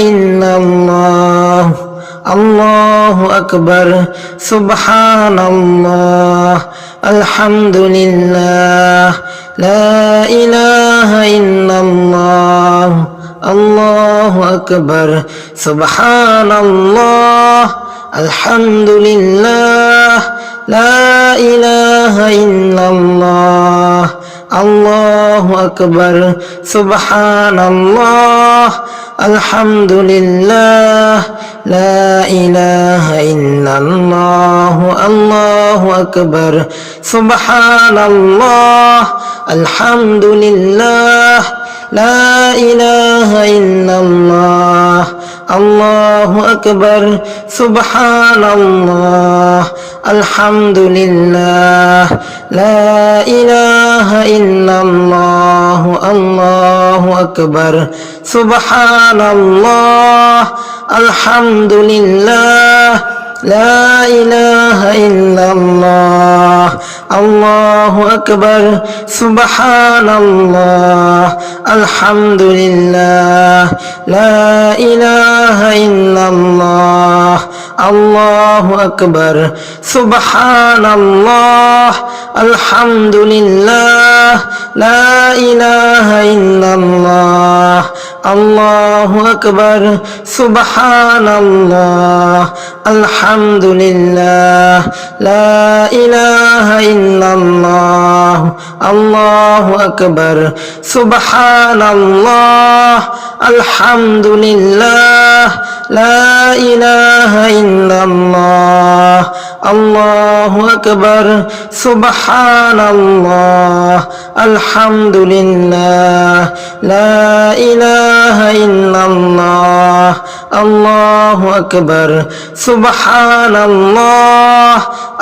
إلا الله. الله أكبر. سبحان الله. الحمد لله. لا إله إلا الله. الله أكبر. سبحان الله. الحمد لله. لا إله إلا الله. الله أكبر. سبحان الله. الحمد لله لا إله إلا الله الله أكبر. سبحان الله الحمد لله لا إله إلا الله الله أكبر. سبحان الله الحمد لله لا إله إلا الله الله أكبر سبحان الله الحمد لله لا إله إلا الله الله أكبر سبحان الله الحمد لله لا إله إلا الله. الله أكبر. سبحان الله الحمد لله لا إله إلا الله. الله أكبر. سبحان الله الحمد لله لا إله إلا الله. الله لا إله إلا الله. الله أكبر. سبحان الله الحمد لله لا إله إلا الله. الله أكبر. سبحان الله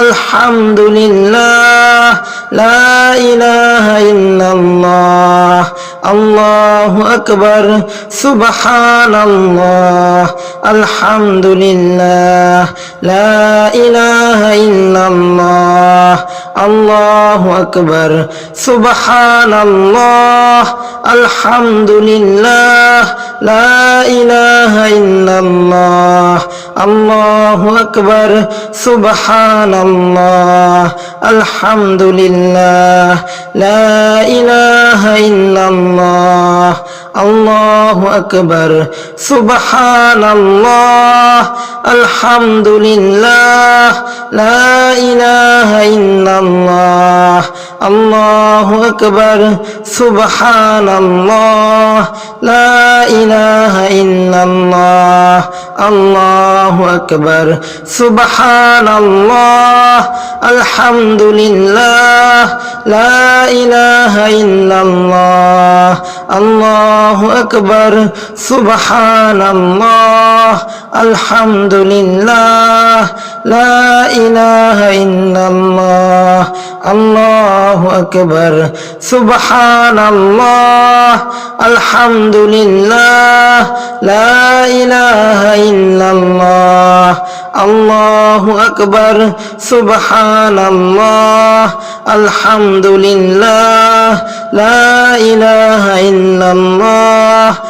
الحمد لله لا إله إلا الله. الله أكبر. سبحان الله الحمد لله لا إله إلا الله. الله أكبر. سبحان الله الحمد لله لا إله إلا الله. الحمد لله لا إله إلا الله الله أكبر سبحان الله الحمد لله لا إله إلا الله الله أكبر سبحان الله لا إله إلا الله الله أكبر. سبحان الله الحمد لله لا إله إلا الله الله أكبر. سبحان الله الحمد لله لا إله إلا الله الله أكبر. سبحان الله الحمد لله لا إله إلا الله الله أكبر سبحان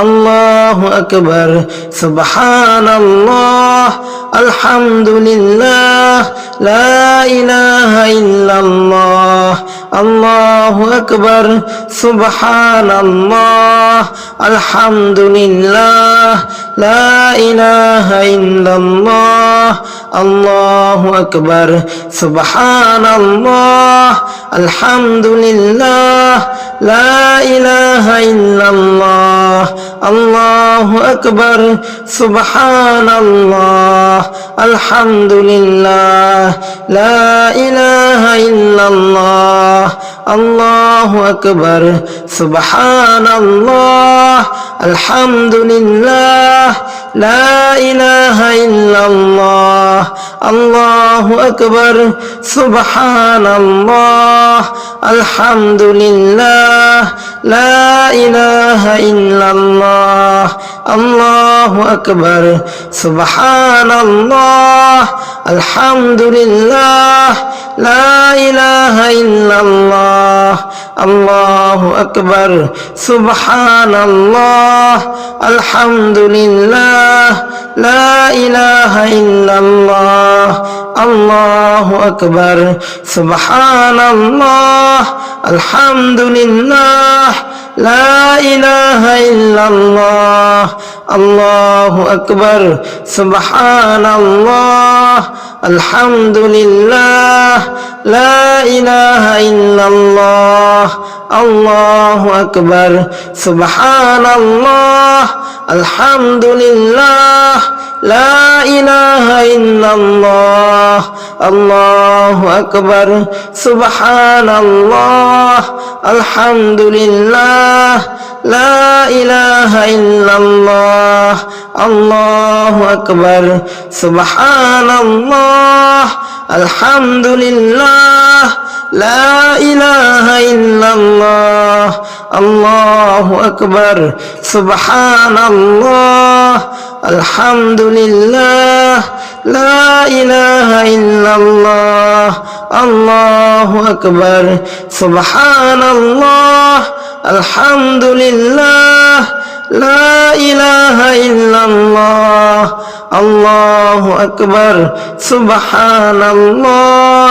الله أكبر. سبحان الله الحمد لله لا إله إلا الله الله أكبر. سبحان الله الحمد لله لا إله إلا الله الله أكبر. سبحان الله الحمد لله لا إله إلا الله. الله أكبر. سبحان الله الحمد لله لا إله إلا الله. الله أكبر. سبحان الله الحمد لله لا إله إلا الله. الله أكبر. سبحان الله الحمد لله لا إله إلا الله. الله أكبر. سبحان الله الحمد لله لا إله إلا الله. الله أكبر. سبحان الله الحمد لله لا إله إلا الله. الله أكبر. سبحان الله الحمد لله لا إله إلا الله. الحمد لله لا إله إلا الله الله أكبر سبحان الله الحمد لله لا إله إلا الله الله أكبر سبحان الله الحمد لله لا إله إلا الله الله أكبر سبحان الله الحمد لله لا إله إلا الله الله أكبر سبحان الله الحمد لله لا إله إلا الله الله أكبر سبحان الله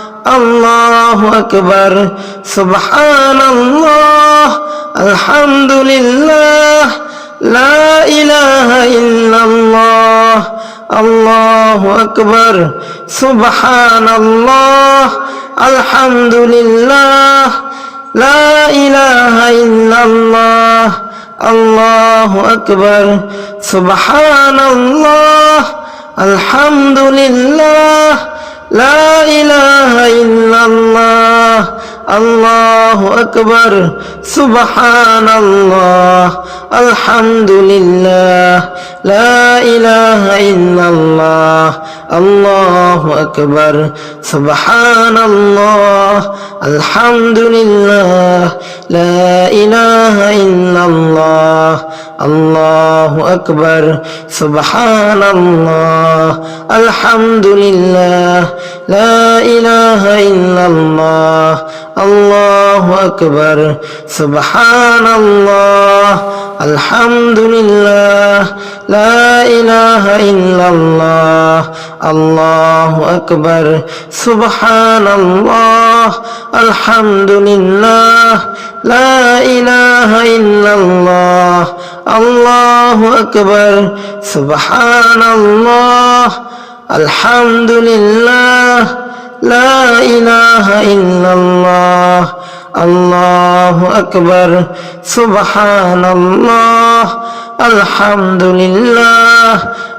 الله أكبر. سبحان الله الحمد لله لا إله إلا الله الله أكبر. سبحان الله الحمد لله لا إله إلا الله الله أكبر. سبحان الله الحمد لله لا إله إلا الله الله أكبر سبحان الله الحمد لله لا إله إلا الله الله أكبر سبحان الله الحمد لله لا إله إلا الله الله أكبر. سبحان الله الحمد لله لا إله إلا الله. الله أكبر. سبحان الله الحمد لله لا إله إلا الله. الله أكبر. سبحان الله. الحمد لله لا إله إلا الله الله أكبر. سبحان الله الحمد لله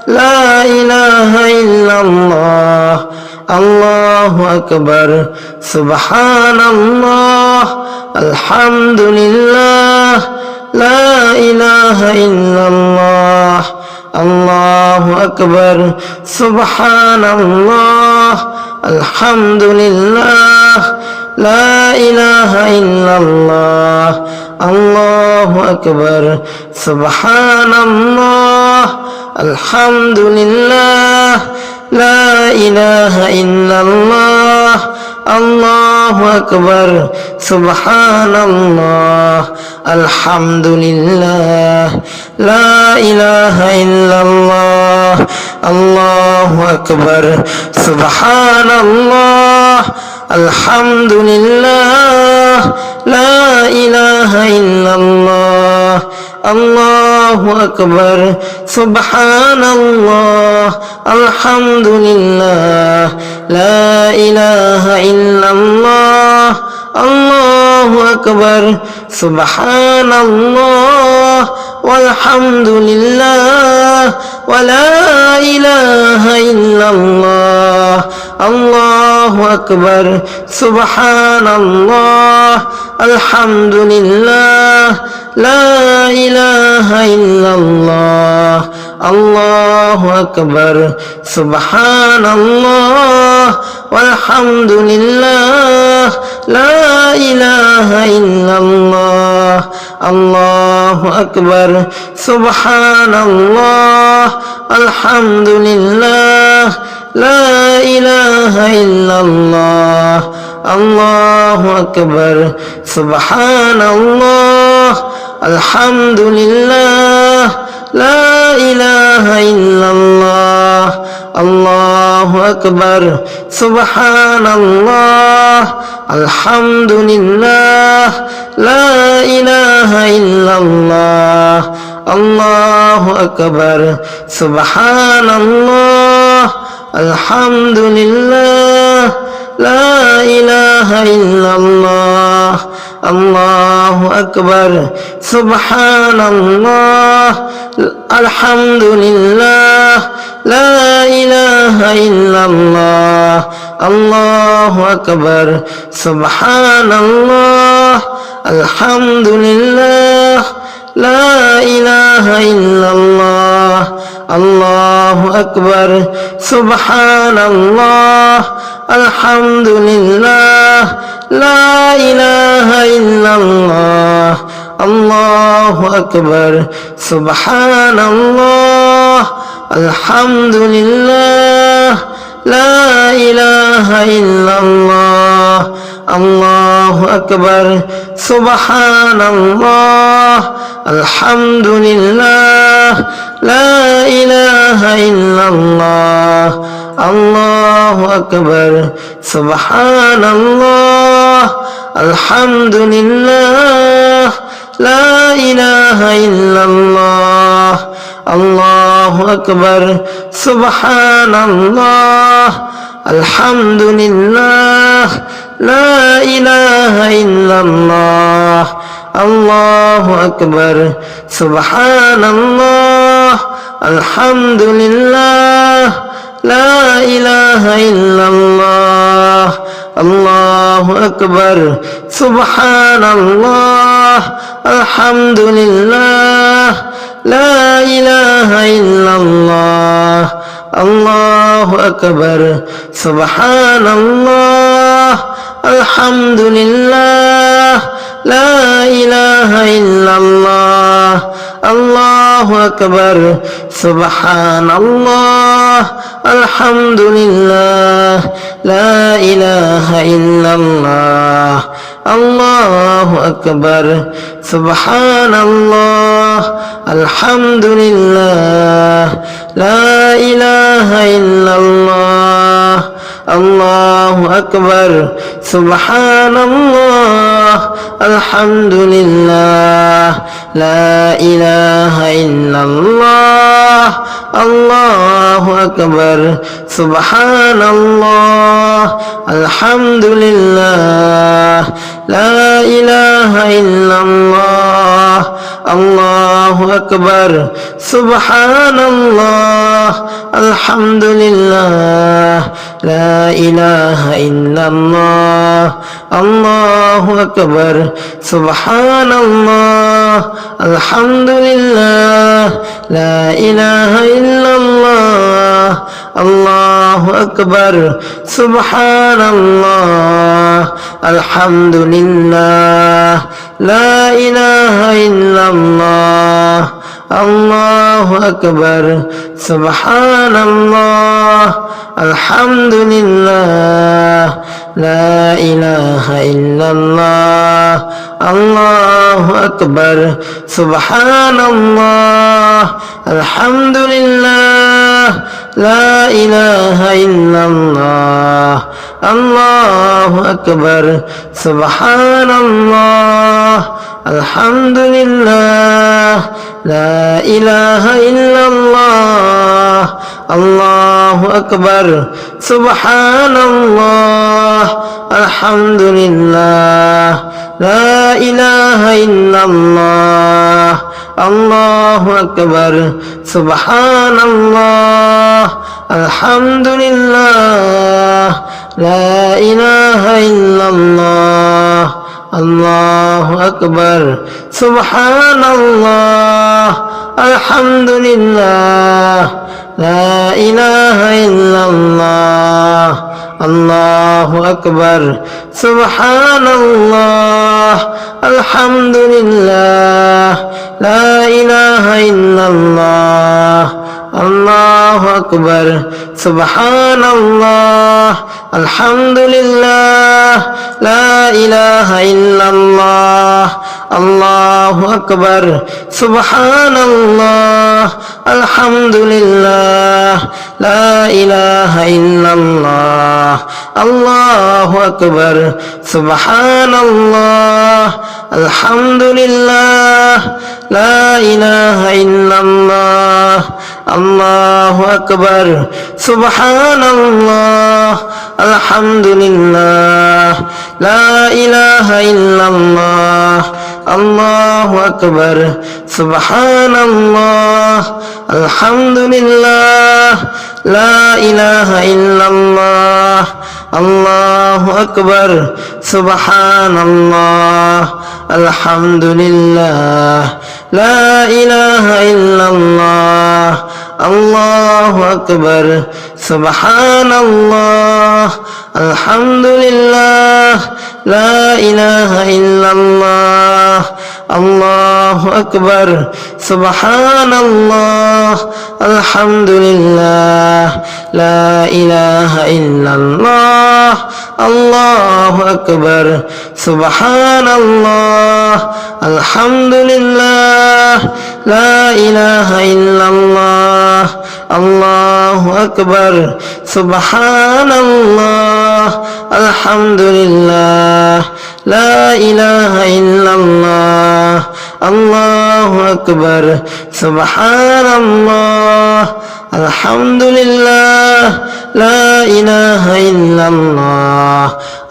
لا إله إلا الله الله أكبر. سبحان الله الحمد لله لا إله إلا الله الله أكبر سبحان الله الحمد لله لا إله إلا الله الله أكبر سبحان الله الحمد لله لا إله إلا الله الله أكبر سبحان الله الحمد لله لا إله إلا الله الله أكبر سبحان الله الحمد لله لا إله إلا الله الله أكبر سبحان الله الحمد لله لا إله إلا الله الله أكبر. سبحان الله والحمد لله ولا إله إلا الله. الله أكبر. سبحان الله الحمد لله لا إله إلا الله. الله أكبر. سبحان الله والحمد لله لا إله إلا الله الله أكبر سبحان الله الحمد لله لا إله إلا الله الله أكبر سبحان الله الحمد لله لا إله إلا الله الله أكبر. سبحان الله الحمد لله لا إله إلا الله. الله أكبر. سبحان الله الحمد لله لا إله إلا الله. الله أكبر سبحان الله الحمد لله لا إله إلا الله الله أكبر سبحان الله الحمد لله لا إله إلا الله الله أكبر سبحان الله الحمد لله لا إله إلا الله الله أكبر سبحان الله الحمد لله لا إله إلا الله الله أكبر سبحان الله الحمد لله لا إله إلا الله الله أكبر سبحان الله الحمد لله لا إله إلا الله. الله أكبر سبحان الله الحمد لله لا إله إلا الله الله أكبر سبحان الله الحمد لله لا إله إلا الله الله لا إله إلا الله. الله أكبر. سبحان الله الحمد لله لا إله إلا الله. الله أكبر. سبحان الله الحمد لله لا إله إلا الله. الله أكبر. سبحان الله الحمد لله لا إله إلا الله. الله أكبر. سبحان الله الحمد لله لا إله إلا الله الله أكبر سبحان الله الحمد لله لا إله إلا الله الله أكبر سبحان الله الحمد لله لا إله إلا الله الله أكبر سبحان الله الحمد لله لا إله إلا الله الله أكبر سبحان الله الحمد لله لا إله إلا الله الله أكبر. سبحان الله الحمد لله لا إله إلا الله. الله أكبر. سبحان الله الحمد لله لا إله إلا الله. الله أكبر. سبحان الله الحمد لله لا إله إلا الله. الله أكبر. سبحان الله الحمد لله لا إله إلا الله الله أكبر سبحان الله الحمد لله لا إله إلا الله الله أكبر سبحان الله الحمد لله لا إله إلا الله الله أكبر سبحان الله الحمد لله لا إله إلا الله الله أكبر. سبحان الله الحمد لله لا إله إلا الله. الله أكبر. سبحان الله الحمد لله لا إله إلا الله. الله أكبر. سبحان الله. الحمد لله لا إله إلا الله الله أكبر سبحان الله الحمد لله لا إله إلا الله الله أكبر سبحان الله الحمد لله لا إله إلا الله. الله أكبر. سبحان الله الحمد لله لا إله إلا الله. الله أكبر. سبحان الله الحمد لله لا إله إلا الله الله أكبر سبحان الله الحمد لله لا إله إلا الله الله أكبر سبحان الله الحمد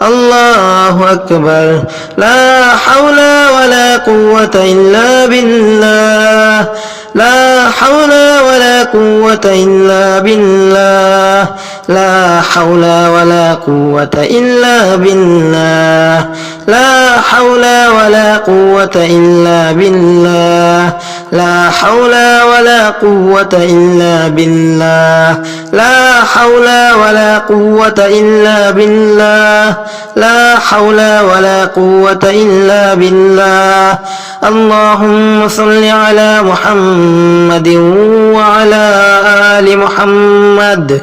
الله أكبر. لا حول ولا قوة إلا بالله. لا حول ولا قوة إلا بالله. لا حول ولا قوة إلا بالله. لا حول ولا قوة إلا بالله. لا حول ولا قوة إلا بالله. لا حول ولا قوة إلا بالله. لا حول ولا قوة إلا بالله. اللهم صل على محمد وعلى آل محمد.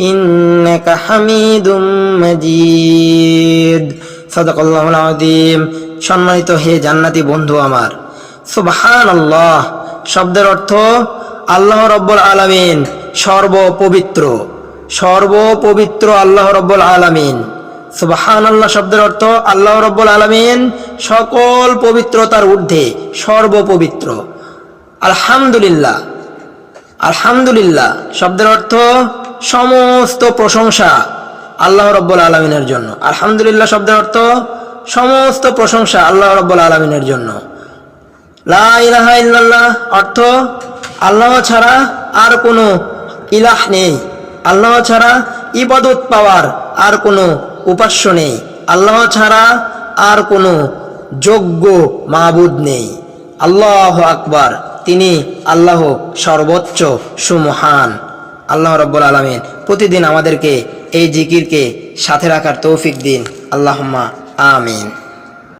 إنك حميد مجيد صدق الله العظيم সম্মানিত হে জান্নাতি বন্ধু আমার সুবহান আল্লাহ শব্দের অর্থ আল্লাহ রব্বুল আলামিন সর্বপবিত্র সর্বপবিত্র আল্লাহ রব্বুল আলামিন সুবহান আল্লাহ শব্দের অর্থ আল্লাহ রব্বুল আলামিন সকল পবিত্রতার ঊর্ধ্বে সর্বপবিত্র আলহামদুলিল্লাহ আলহামদুলিল্লাহ শব্দের অর্থ সমস্ত প্রশংসা আল্লাহ রব্বুল আলমিনের জন্য। আলহামদুলিল্লাহ শব্দের অর্থ সমস্ত প্রশংসা আল্লাহ রব্বুল আলমিনের জন্য। লা ইলাহা ইল্লাল্লাহ অর্থ আল্লাহ ছাড়া আর কোনো ইলাহ নেই। আল্লাহ ছাড়া ইবাদত পাওয়ার আর কোনো উপাস্য নেই। আল্লাহ ছাড়া আর কোনো যোগ্য মাবুদ নেই। আল্লাহ আকবার। তিনি আল্লাহ সর্বোচ্চ সুমহান। আল্লাহ রব্বুল আলমিন প্রতিদিন আমাদেরকে এই জিকিরকে সাথে রাখার তৌফিক দিন। আল্লাহম্মা আমিন।